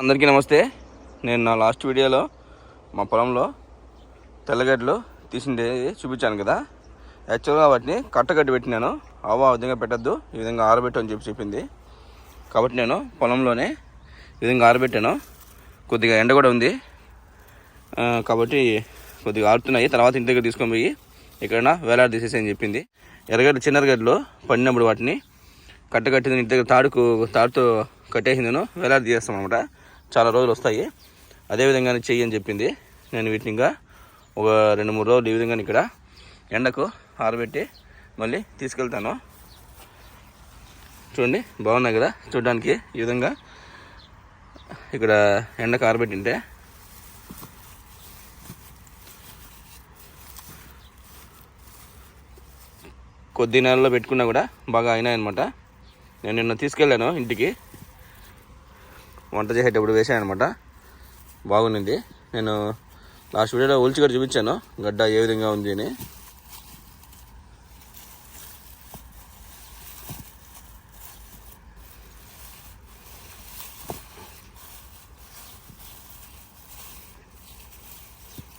అందరికీ నమస్తే. నేను నా లాస్ట్ వీడియోలో మా పొలంలో తెల్లగడ్డలు తీసిండే చూపించాను కదా. యాక్చువల్గా వాటిని కట్టగడ్డి పెట్టినాను. అవ ఆ విధంగా పెట్టద్దు ఈ విధంగా ఆరబెట్టు అని చెప్పి చెప్పింది. కాబట్టి నేను పొలంలోనే ఈ విధంగా ఆరబెట్టాను. కొద్దిగా ఎండ కూడా ఉంది. కాబట్టి కొద్దిగా ఆరుతున్నాయి. తర్వాత ఇంటి దగ్గర తీసుకొని పోయి ఎక్కడైనా వేలాడ తీసేసి అని చెప్పింది. ఎర్రగడ్డ చిన్న ఎర్రగడ్డలు పండినప్పుడు వాటిని కట్టగట్టింది ఇంటి దగ్గర తాడుకు తాడుతో కట్టేసిందను వేలాడ తీసేస్తాం అనమాట చాలా రోజులు వస్తాయి. అదేవిధంగా చెయ్యి అని చెప్పింది. నేను వీటిని ఇంకా ఒక రెండు మూడు రోజులు ఈ విధంగా ఇక్కడ ఎండకు ఆరబెట్టి మళ్ళీ తీసుకెళ్తాను. చూడండి బాగున్నాయి కదా? చూడడానికి ఈ విధంగా ఇక్కడ ఎండకు ఆరబెట్టింటే. కొద్ది నెలల్లో పెట్టుకున్నా కూడా బాగా అయినాయన్నమాట. నేను నిన్న తీసుకెళ్ళాను ఇంటికి. వంట చేసేటప్పుడు వేసాను అనమాట బాగుంది నేను లాస్ట్ వీడియోలో ఒలిచి కూడా చూపించాను. గడ్డ ఏ విధంగా ఉంది అని.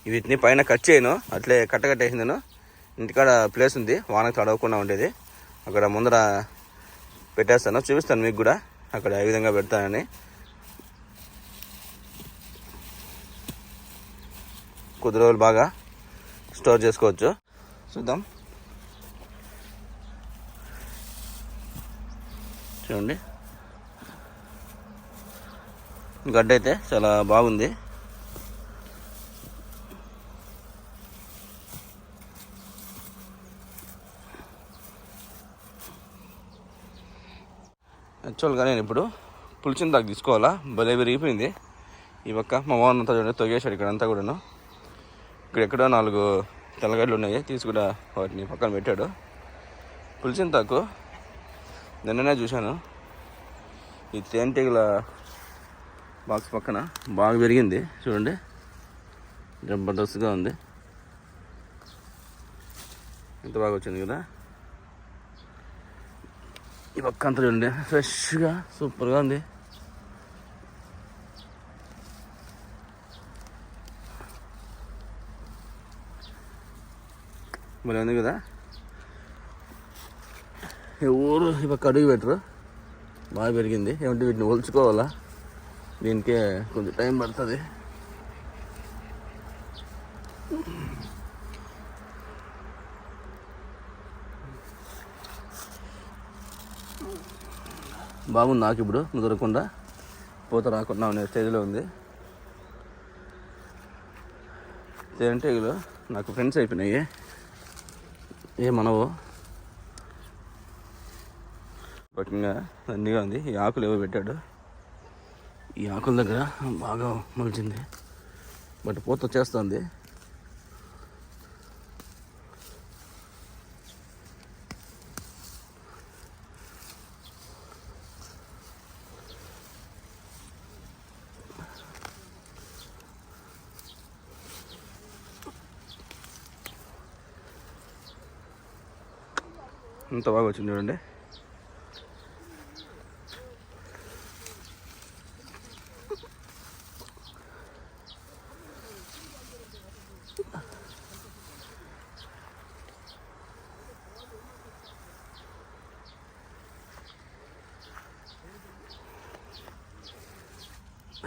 వీటిని పైన కట్ చేయను. అట్లే కట్టకట్టేసిందను ఇంటికాడ ప్లేస్ ఉంది. వానకు తడవకుండా ఉండేది. అక్కడ ముందర పెట్టేస్తాను. చూపిస్తాను మీకు కూడా. అక్కడ ఏ విధంగా పెడతానని. కొద్ది రోజులు బాగా స్టోర్ చేసుకోవచ్చు. చూద్దాం. చూడండి. గడ్డ అయితే చాలా బాగుంది. యాక్చువల్గా నేను ఇప్పుడు పులిచిన దాకా తీసుకోవాలా? భలే విరిగిపోయింది. ఈ పక్క మా వాన్ అంతా చూడండి తొగేశాడు ఇక్కడ అంతా కూడాను. ఇక్కడ ఎక్కడో నాలుగు తెల్లగడ్డలు ఉన్నాయి. తీసి కూడా వాటిని పక్కన పెట్టాడు. పులిచిన తాకు నిన్ననే చూశాను. ఈ తేనెటీగల బాక్స్ పక్కన బాగా పెరిగింది చూడండి. జబర్దస్త్గా ఉంది. ఎంత బాగా వచ్చింది కదా? ఈ పక్క అంతా చూడండి. ఫ్రెష్గా సూపర్గా ఉంది. భలే ఉంది కదా? ఎవరు ఈ కడుగు అడుగు పెట్టరు. బాగా పెరిగింది. ఏమంటే వీటిని ఒలుచుకోవాలా? దీనికే కొంచెం టైం పడుతుంది. బాగుంది నాకు ఇప్పుడు. ముదరకుండా పూత రాకుండా అనే స్టేజ్లో ఉంది. తేనెటీగలు నాకు ఫ్రెండ్స్ అయిపోయినాయి. ఏమనవు పక్కగా అన్నీగా ఉంది. ఈ ఆకులు ఏవో పెట్టాడు? ఈ ఆకుల దగ్గర బాగా మొలిచింది. బట్ పూత వచ్చేస్తుంది. ఎంత బాగా వచ్చింది చూడండి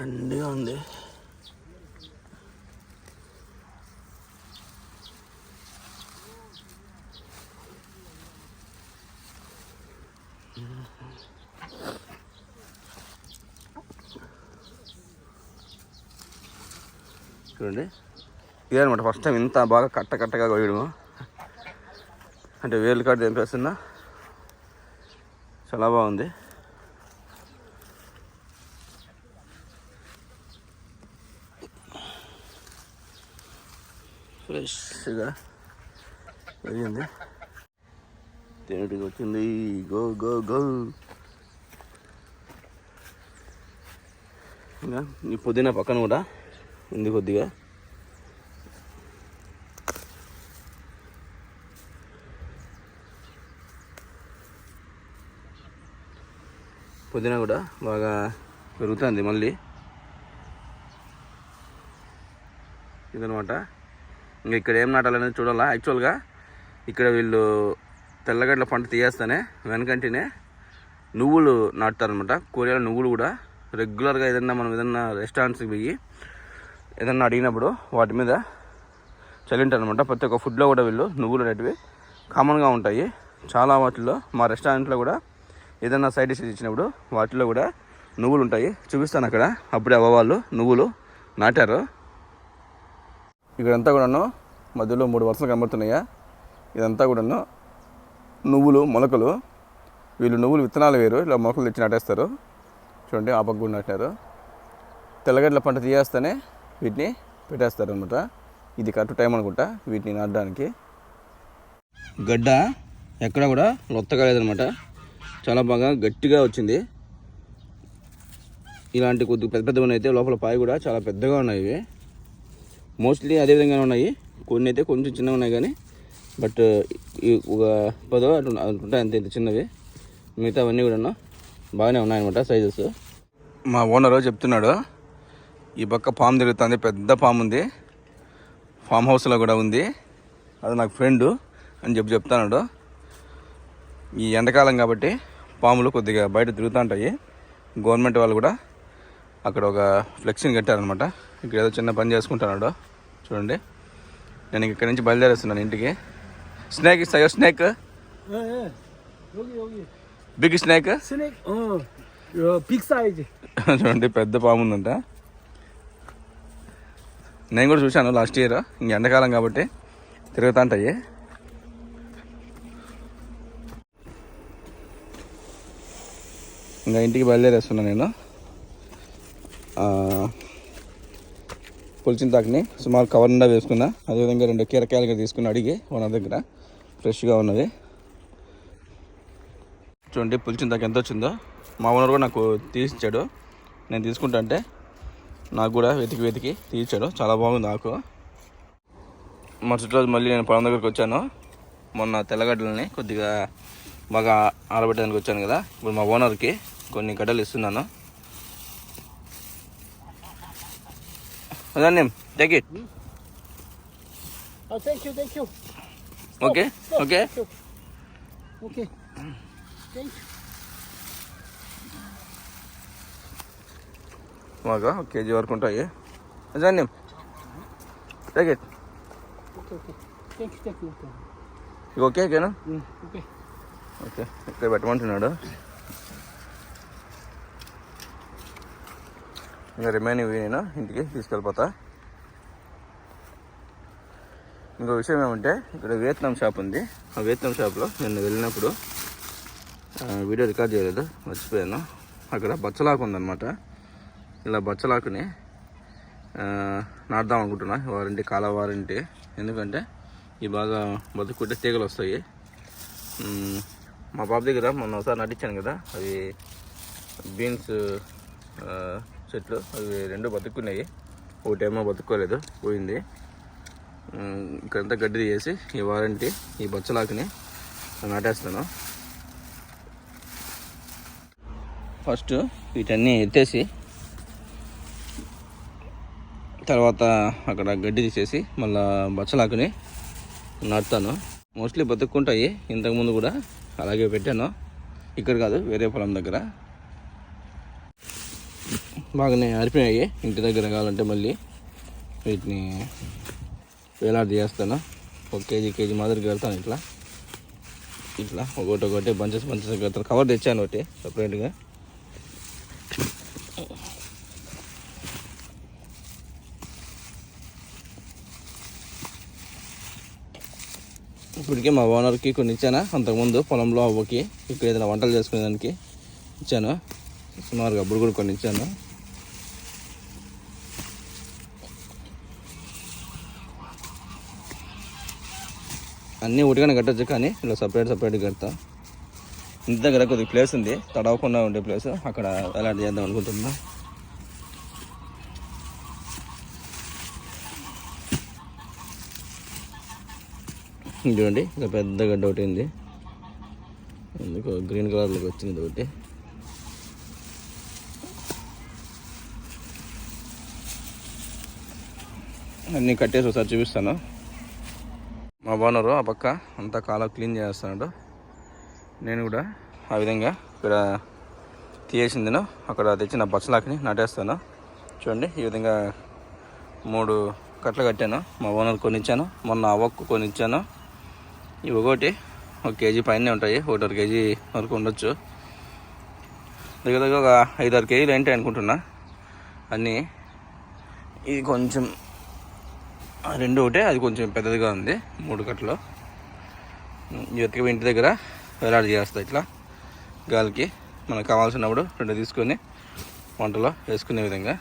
అండిగా ఉంది చూడండి. ఇదే అనమాట ఫస్ట్ టైం ఇంత బాగా కట్ట కట్టగా కొయ్యడము. అంటే వేలు కాడ తెంపేస్తున్నా. చాలా బాగుంది. ఫ్రెష్గా పెరిగింది తేనెటికి వచ్చింది గో గో గో ఇంకా ఈ పుదీనా పక్కన కూడా ఉంది కొద్దిగా. పుదీనా కూడా బాగా పెరుగుతుంది మళ్ళీ. ఇదనమాట ఇంకా ఇక్కడ ఏం నాటాలనేది చూడాలా? యాక్చువల్గా ఇక్కడ వీళ్ళు తెల్లగడ్డల పంట తీయేస్తేనే వెనకంటేనే నువ్వులు నాటుతారనమాట కూరగాయల నువ్వులు కూడా. రెగ్యులర్గా ఏదన్నా మనం ఏదన్నా రెస్టారెంట్స్కి పోయి ఏదన్నా అడిగినప్పుడు వాటి మీద చల్లింటారనమాట ప్రతి ఒక్క ఫుడ్లో కూడా వీళ్ళు నువ్వులు అనేటివి కామన్గా ఉంటాయి. చాలా వాటిల్లో మా రెస్టారెంట్లో కూడా ఏదైనా సైడ్ డిషెస్ ఇచ్చినప్పుడు వాటిలో కూడా నువ్వులు ఉంటాయి. చూపిస్తాను అక్కడ. అప్పుడే అవ్వవాళ్ళు నువ్వులు నాటారు. ఇక్కడంతా కూడాను మధ్యలో మూడు వరుసలు కనబడుతున్నాయా. ఇదంతా కూడాను నువ్వులు మొలకలు. వీళ్ళు నువ్వులు విత్తనాలు వేరు. ఇలా మొలకలు తెచ్చి నాటేస్తారు. చూడండి ఆ పక్క కూడా నాటారు. తెల్లగడ్డల పంట తీయేస్తేనే వీటిని పెట్టేస్తారనమాట ఇది కరెక్ట్ టైం అనుకుంటా వీటిని నాటడానికి. గడ్డ ఎక్కడ కూడా లొత్తగా లేదనమాట చాలా బాగా గట్టిగా వచ్చింది. ఇలాంటి కొద్ది పెద్ద పెద్దవి అయితే లోపల పాయ కూడా చాలా పెద్దగా ఉన్నాయి ఇవి. మోస్ట్లీ అదే విధంగానే ఉన్నాయి. కొన్ని అయితే కొంచెం చిన్నగా ఉన్నాయి కానీ బట్ ఈ ఒక పదో అటు ఉంటాయి అంతే ఇంత చిన్నవి. మిగతా అవన్నీ కూడా బాగానే ఉన్నాయన్నమాట సైజెస్ మా ఓనరు చెప్తున్నాడు ఈ పక్క ఫామ్ తిరుగుతుంది పెద్ద పాము ఉంది. ఫామ్ హౌస్లో కూడా ఉంది. అది నాకు ఫ్రెండు అని చెప్పి చెప్తాడు ఈ ఎండాకాలం కాబట్టి పాములు కొద్దిగా బయట తిరుగుతూ ఉంటాయి. గవర్నమెంట్ వాళ్ళు కూడా అక్కడ ఒక ఫ్లెక్సీని కట్టారనమాట ఇక్కడ ఏదో చిన్న పని చేసుకుంటున్నాడు. చూడండి. నేను ఇక్కడ నుంచి బయలుదేరేస్తున్నాను ఇంటికి. స్నేక్ ఇస్తాయో స్నేక్? Big snake? చూడండి పెద్ద పాము ఉందంట. నేను కూడా చూశాను లాస్ట్ ఇయర్ ఇంక ఎండాకాలం కాబట్టి తిరుగుతూ ఉంటాయి ఇంకా ఇంటికి బయలుదేరేస్తున్నా నేను. పులిచింతాకుని పులిచిన సుమారు కవర్ నిండా వేసుకున్నా. అదేవిధంగా రెండు కీరకాయలుగా తీసుకుని అడిగి మన దగ్గర ఫ్రెష్గా ఉన్నది చూడండి పులిచిన ఎంత వచ్చిందో. మా ఓనర్ కూడా నాకు తీసిచ్చాడు నేను తీసుకుంటా అంటే నాకు కూడా వెతికి వెతికి తీర్చాడు. చాలా బాగుంది ఆకు. మరుసటి రోజు మళ్ళీ నేను పొలం దగ్గరికి వచ్చాను. మొన్న తెల్లగడ్డలని కొద్దిగా బాగా ఆరబెట్టడానికి వచ్చాను కదా. ఇప్పుడు మా ఓనర్కి కొన్ని గడ్డలు ఇస్తున్నాను. ఉదాన్యం take okay okay okay thank you మాగా ఒక కేజీ వరకు ఉంటాయి. నిజాన్ని టేక్ ఇక ఓకే ఓకేనా ఓకే ఇక్కడ పెట్టమంటున్నాడు? ఇంకా రిమైనింగ్ నేను ఇంటికి తీసుకెళ్ళిపోతా. ఇంకో విషయం ఏమంటే ఇక్కడ వియత్నాం షాప్ ఉంది. ఆ వియత్నాం షాప్లో నేను వెళ్ళినప్పుడు వీడియో రికార్డ్ చేయలేదు మర్చిపోయాను. అక్కడ బచ్చలాకు ఉందన్నమాట. ఇలా బచ్చలాకుని నాటుదాం అనుకుంటున్నా. వారంటీ కాల వారంటీ. ఎందుకంటే ఈ బాగా బతుకుంటే తీగలు వస్తాయి. మా బాబు దగ్గర మొన్న ఒకసారి నటించాను కదా అవి బీన్స్ చెట్లు అవి రెండు బతుకున్నాయి ఒకటేమో బతుక్కోలేదు పోయింది. ఇక్కడంతా గడ్డి తీసేసి ఈ వారంటీ ఈ బచ్చలాకుని నాటేస్తాను. ఫస్ట్ వీటన్నీ ఎత్తేసి తర్వాత అక్కడ గడ్డి తీసేసి మళ్ళీ బచ్చలాకుని నాటుతాను. మోస్ట్లీ బతుక్కుంటాయి. ఇంతకుముందు కూడా అలాగే పెట్టాను. ఇక్కడ కాదు వేరే పొలం దగ్గర. బాగానే అరిపినాయి ఇంటి దగ్గర కావాలంటే మళ్ళీ వీటిని వేలాడి చేస్తాను. ఒక కేజీ కేజీ మాదిరి కడతాను ఇట్లా. ఇట్లా ఒకటి ఒకటి బంచెస్ బంచెస్ కడతాను. కవర్ తెచ్చాను ఒకటి సపరేట్గా ఇప్పటికే మా ఓనర్కి కొన్ని ఇచ్చానా? అంతకుముందు పొలంలో అవ్వకి ఇక్కడ ఏదైనా వంటలు చేసుకునేదానికి ఇచ్చాను. సుమారుగా అప్పుడు కూడా కొన్ని ఇచ్చాను. అన్నీ ఒకటిగానే కట్టచ్చు కానీ ఇలా సపరేట్ సపరేట్గా కడతాం. ఇంటి దగ్గర కొద్దిగా ప్లేస్ ఉంది. తడవకుండా ఉండే ప్లేస్ అక్కడ అలాంటి చేద్దాం అనుకుంటున్నాను చూడండి ఇంకా పెద్ద గడ్డ ఒకటి ఉంది. ఎందుకు గ్రీన్ కలర్లోకి వచ్చింది ఒకటి. అన్నీ కట్టేసి ఒకసారి చూపిస్తాను. మా ఓనరు ఆ పక్క అంతా కాలం క్లీన్ చేస్తున్నాడు. నేను కూడా ఆ విధంగా ఇక్కడ తీయేసిందిను అక్కడ తెచ్చిన బచ్చలాకిని నాటేస్తాను. చూడండి ఈ విధంగా మూడు కట్టలు కట్టాను. మా ఓనర్ కొనిచ్చాను. మొన్న అవ్వకు కొనిచ్చాను. ఇవి ఒకటి ఒక కేజీ పైన ఉంటాయి. ఒకటిన్నర కేజీ వరకు ఉండొచ్చు. దగ్గర దగ్గర ఒక ఐదారు కేజీలు ఏంటి అనుకుంటున్నా. అన్నీ. ఇది కొంచెం రెండు ఒకటే అది కొంచెం పెద్దదిగా ఉంది. మూడు కట్టలు. ఈ ఇంటి దగ్గర వేలాడి చేస్తాయి ఇట్లా. గాలికి మనకు కావాల్సినప్పుడు రెండు తీసుకొని వంటలో వేసుకునే విధంగా.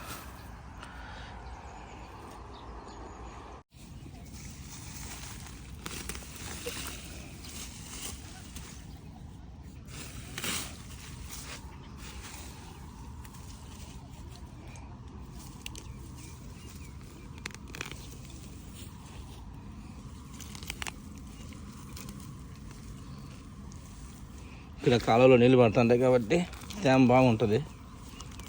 ఇక్కడ కాలువలో నీళ్ళు పడుతుంటాయి కాబట్టి తేమ బాగుంటుంది.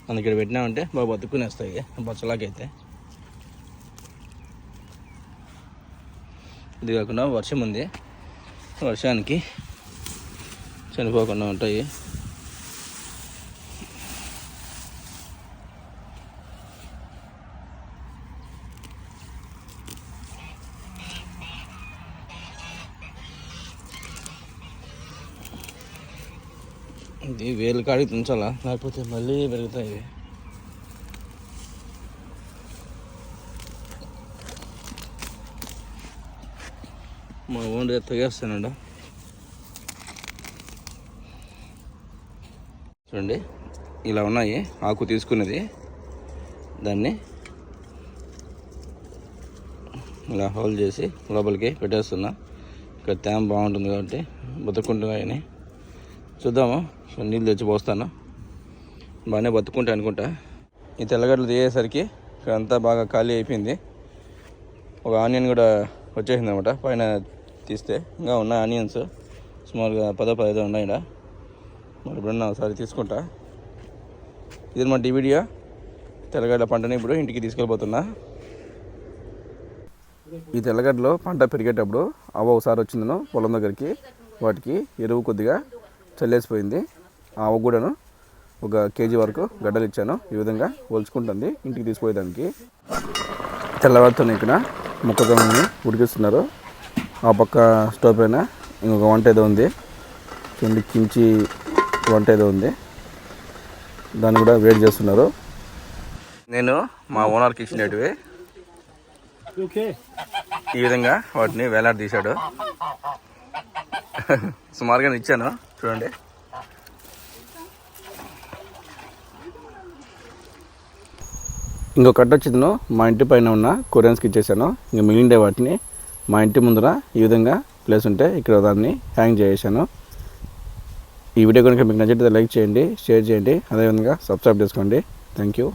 మనం ఇక్కడ పెట్టినామంటే బాగా బతుకునేస్తాయి బచ్చలాకైతే ఇది కాకుండా వర్షం ఉంది. వర్షానికి చనిపోకుండా ఉంటాయి. ఇది వేలు కాడికి ఉంచాలా లేకపోతే మళ్ళీ పెరుగుతాయి. ఇవి. మా ఓన్ తెగేస్తానండి చూడండి ఇలా ఉన్నాయి. ఆకు తీసుకున్నది. దాన్ని ఇలా హోల్ చేసి లోపలికి పెట్టేస్తున్నా. ఇక్కడ తేమ బాగుంటుంది కాబట్టి బతుకుంటున్నాయని. చూద్దాము? సో నీళ్ళు తెచ్చి పోస్తాను? బాగానే బతుకుంటా అనుకుంటా. ఈ తెల్లగడ్డలు తీయేసరికి ఇక్కడ అంతా బాగా ఖాళీ అయిపోయింది. ఒక ఆనియన్ కూడా వచ్చేసింది అనమాట పైన తీస్తే ఇంకా ఉన్నాయి ఆనియన్స్. సుమారుగా పదో పదిహేదో ఉన్నాయి ఈడ. మరి ఇప్పుడన్నా ఒకసారి తీసుకుంటా. ఇది మా డివిడియా తెల్లగడ్డ పంటని ఇప్పుడు ఇంటికి తీసుకెళ్ళిపోతున్నా. ఈ తెల్లగడ్డలో పంట పెరిగేటప్పుడు అవ్వ ఒకసారి వచ్చిందను పొలం దగ్గరికి వాటికి ఎరువు కొద్దిగా చల్లేసిపోయింది. ఆ కూడాను ఒక కేజీ వరకు గడ్డలు ఇచ్చాను. ఈ విధంగా ఒలుచుకుంటుంది ఇంటికి తీసుకుపోయేదానికి. తెల్లవారుతో ఇక్కడ. మొక్కజొన్నని ఉడికిస్తున్నారు. ఆ పక్క స్టవ్ పైన ఇంకొక వంట ఏదో ఉంది. చూడండి కించి వంట ఏదో ఉంది. దాన్ని కూడా వెయిట్ చేస్తున్నారు. నేను మా ఓనర్కి ఇచ్చినటివి. ఈ విధంగా వాటిని వేలాడదీశాడు. సుమారుగా ఇచ్చాను. చూడండి. ఇంకో కట్ట వచ్చిందను మా ఇంటి పైన ఉన్న కొరియన్స్కి ఇచ్చేసాను. ఇంకా మిగిలిండే వాటిని మా ఇంటి ముందర ఈ విధంగా ప్లేస్ ఉంటే ఇక్కడ దాన్ని హ్యాంగ్ చేసేసాను. ఈ వీడియో కనుక మీకు నచ్చితే లైక్ చేయండి షేర్ చేయండి అదేవిధంగా సబ్స్క్రైబ్ చేసుకోండి. Thank you.